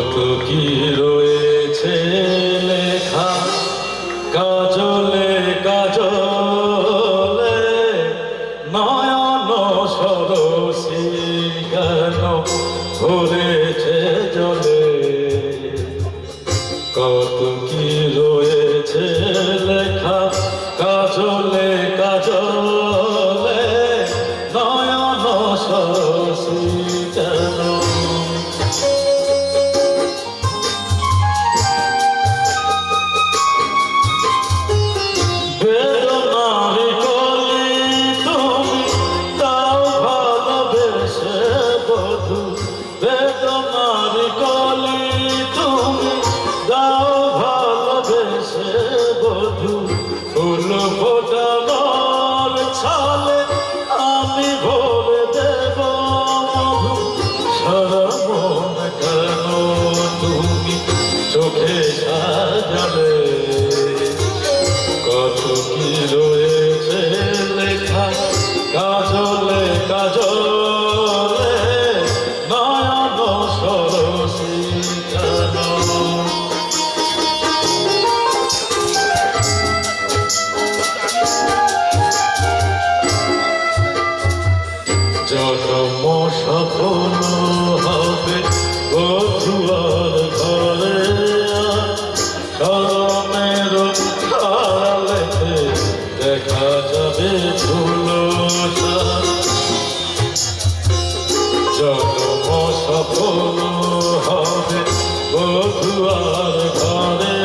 কত কি রয়েছে লেখা? কাজলে কাজলে নয়ন সরসী কেন ভরেছে জলে? কত কি রয়েছে লেখা? কাজলে চোখে সাজালে কত কি রয়েছে লেখা? কাজলে কাজলে নয়ন সরসী জন্ম সফল আড়ালেতে দেখা যাবে ধুলো জন্ম সফল হবে বধুয়ার ঘরে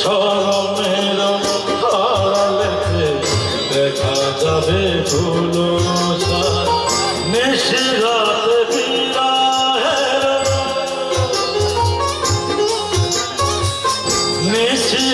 স্মরণের আড়ালেতে দেখা যাবে ধুলো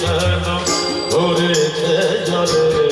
জনম ভরেছে জলে